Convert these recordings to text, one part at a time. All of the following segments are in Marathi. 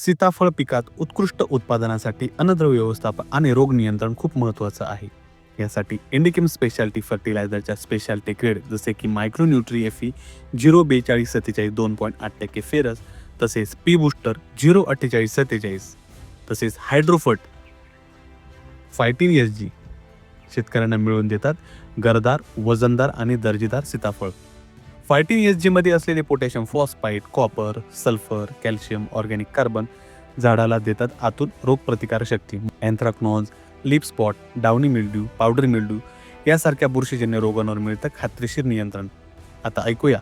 सीताफळ पिकात उत्कृष्ट उत्पादनासाठी अन्नद्रव्य व्यवस्थापन आणि रोग नियंत्रण खूप महत्त्वाचं आहे. यासाठी इंडिकेम स्पेशालिटी फर्टिलायझरच्या स्पेशालिटी ग्रेड जसे की मायक्रोन्यूट्री एफी झिरो बेचाळीस सत्तेचाळीस दोन पॉईंट आठ टक्के फेरस तसेच पी बुस्टर झिरो अठ्ठेचाळीस सत्तेचाळीस तसेच हायड्रोफट फायटीन एस जी शेतकऱ्यांना मिळवून देतात गरदार वजनदार आणि दर्जेदार सीताफळ. फायटीन एस जीमध्ये असलेले potassium phosphite copper sulphur calcium organic carbon झाडाला देतात आतून रोगप्रतिकार शक्ती. Anthracnose leaf spot downy mildew powder mildew यासारख्या बुरशीजन्य रोगांवर मिळतं खात्रीशीर नियंत्रण. आता ऐकूया.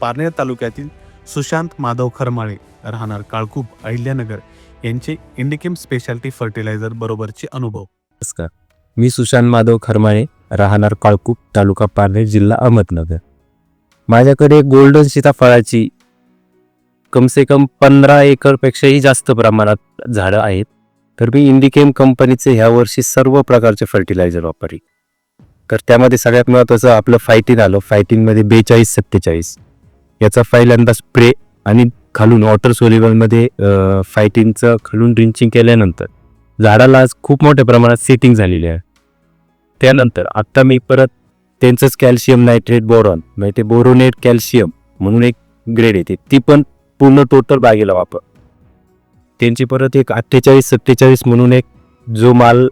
पारनेर तालुक्यातील सुशांत माधव खरमाळे राहणार काळकूप अहिल्यानगर यांचे इंडिकेम स्पेशालिटी फर्टिलायझर बरोबरचे अनुभव. नमस्कार. मी सुशांत माधव खरमाळे राहणार काळकूप तालुका पारनेर जिल्हा अहमदनगर. माझ्याकडे गोल्डन सीताफळाची कमसे कम पंधरा एकरपेक्षाही जास्त प्रमाणात झाडं आहेत. तर मी इंडिकेम कंपनीचे ह्या वर्षी सर्व प्रकारचे फर्टिलायझर वापरले तर त्यामध्ये सगळ्यात महत्त्वाचं आपलं फायटिन आलं. फायटीनमध्ये बेचाळीस सत्तेचाळीस. याचा पहिल्यांदा स्प्रे आणि खालून वॉटर सोलिबलमध्ये फायटिनचं खालून ड्रिंचिंग केल्यानंतर. झाडाला आज खूप मोठ्या प्रमाणात सेटिंग झालेली आहे. त्यानंतर आत्ता मी परत त्यांचंच कॅल्शियम नायट्रेट बोरॉन म्हणजे ते बोरोनेट कॅल्शियम म्हणून एक ग्रेड येते. ती पण पूर्ण टोटल बागेला वापर. त्यांची परत एक अठ्ठेचाळीस सत्तेचाळीस म्हणून एक जो माल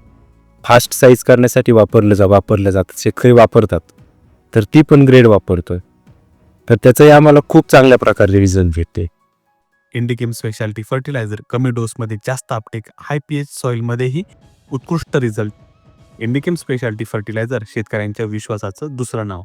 फास्ट साईज करण्यासाठी वापरलं जा वापरलं जातं शेतकरी वापरतात तर ती पण ग्रेड वापरतोय. तर त्याचाही आम्हाला खूप चांगल्या प्रकारे रिझल्ट भेटते. इंडिकेम स्पेशालिटी फर्टिलायझर कमी डोसमध्ये जास्त अपटेक हाय पी एच सॉईलमध्येही उत्कृष्ट रिझल्ट इंडिकेम स्पेशालिटी फर्टिलायझर शेतकऱ्यांच्या विश्वासाचं दुसरं नाव.